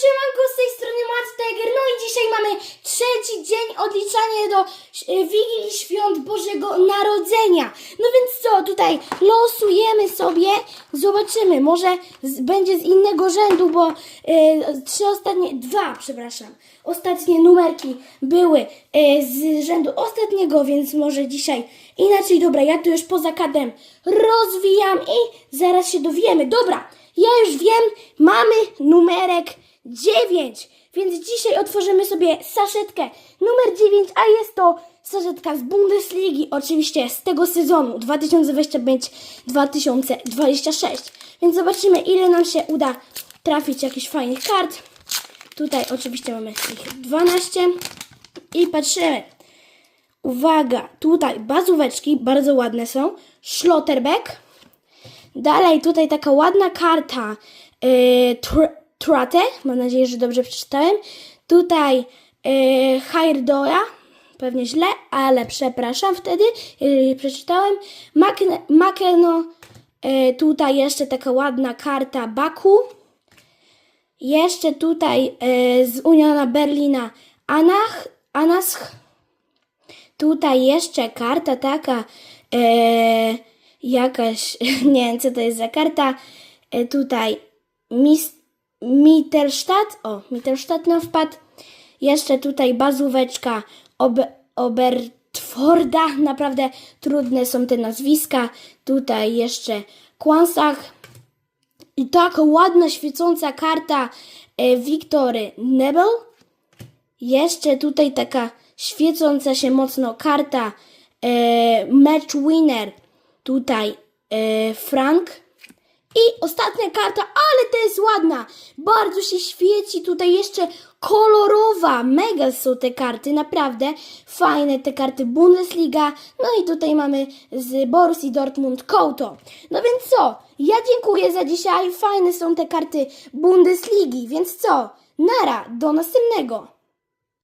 siemanko, z tej strony Matt Tiger. No i dzisiaj mamy trzeci dzień odliczania do e, Wigilii Świąt Bożego Narodzenia. No więc co, tutaj losujemy sobie, zobaczymy, może z, będzie z innego rzędu, bo e, trzy ostatnie, dwa, przepraszam, ostatnie numerki były e, z rzędu ostatniego, więc może dzisiaj inaczej. Dobra, ja tu już poza kadrem rozwijam i zaraz się dowiemy. Dobra, ja już wiem, mamy numerek 9, więc dzisiaj otworzymy sobie saszetkę numer 9, a jest to saszetka z Bundesligi, oczywiście z tego sezonu 2025-2026. Więc zobaczymy, ile nam się uda trafić jakichś fajnych kart. Tutaj oczywiście mamy ich 12 i patrzymy. Uwaga, tutaj bazóweczki bardzo ładne są. Schlotterbeck. Dalej tutaj taka ładna karta yy, Trate. Mam nadzieję, że dobrze przeczytałem. Tutaj yy. Pewnie źle, ale przepraszam wtedy, jeżeli przeczytałem. Makeno. Yy, tutaj jeszcze taka ładna karta Baku. Jeszcze tutaj yy, z Uniona Berlina Anach, Anasch. Tutaj jeszcze karta taka, e, jakaś, nie wiem co to jest za karta. E, tutaj Mis, Mittelstadt, o, Mittelstadt nam wpadł. Jeszcze tutaj bazóweczka Ob, Obertforda, naprawdę trudne są te nazwiska. Tutaj jeszcze Kwansach. I taka ładna, świecąca karta e, Wiktory Nebel. Jeszcze tutaj taka świecąca się mocno karta e, Match Winner. Tutaj e, Frank. I ostatnia karta, ale to jest ładna. Bardzo się świeci. Tutaj jeszcze kolorowa. Mega są te karty, naprawdę. Fajne te karty Bundesliga. No i tutaj mamy z Borussii Dortmund Kołto. No więc co? Ja dziękuję za dzisiaj. Fajne są te karty Bundesligi. Więc co? Nara, do następnego.